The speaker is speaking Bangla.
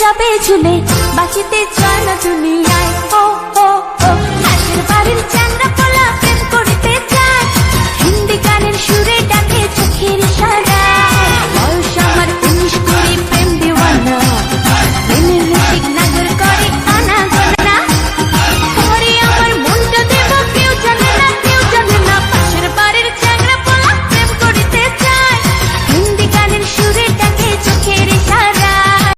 যাবে ঝুলে, বাঁচিতে চায় না দুনিয়ায়। ও ও ও বাড়ির পোলা প্রেম করিতে চায়। হিন্দি গানের সুরে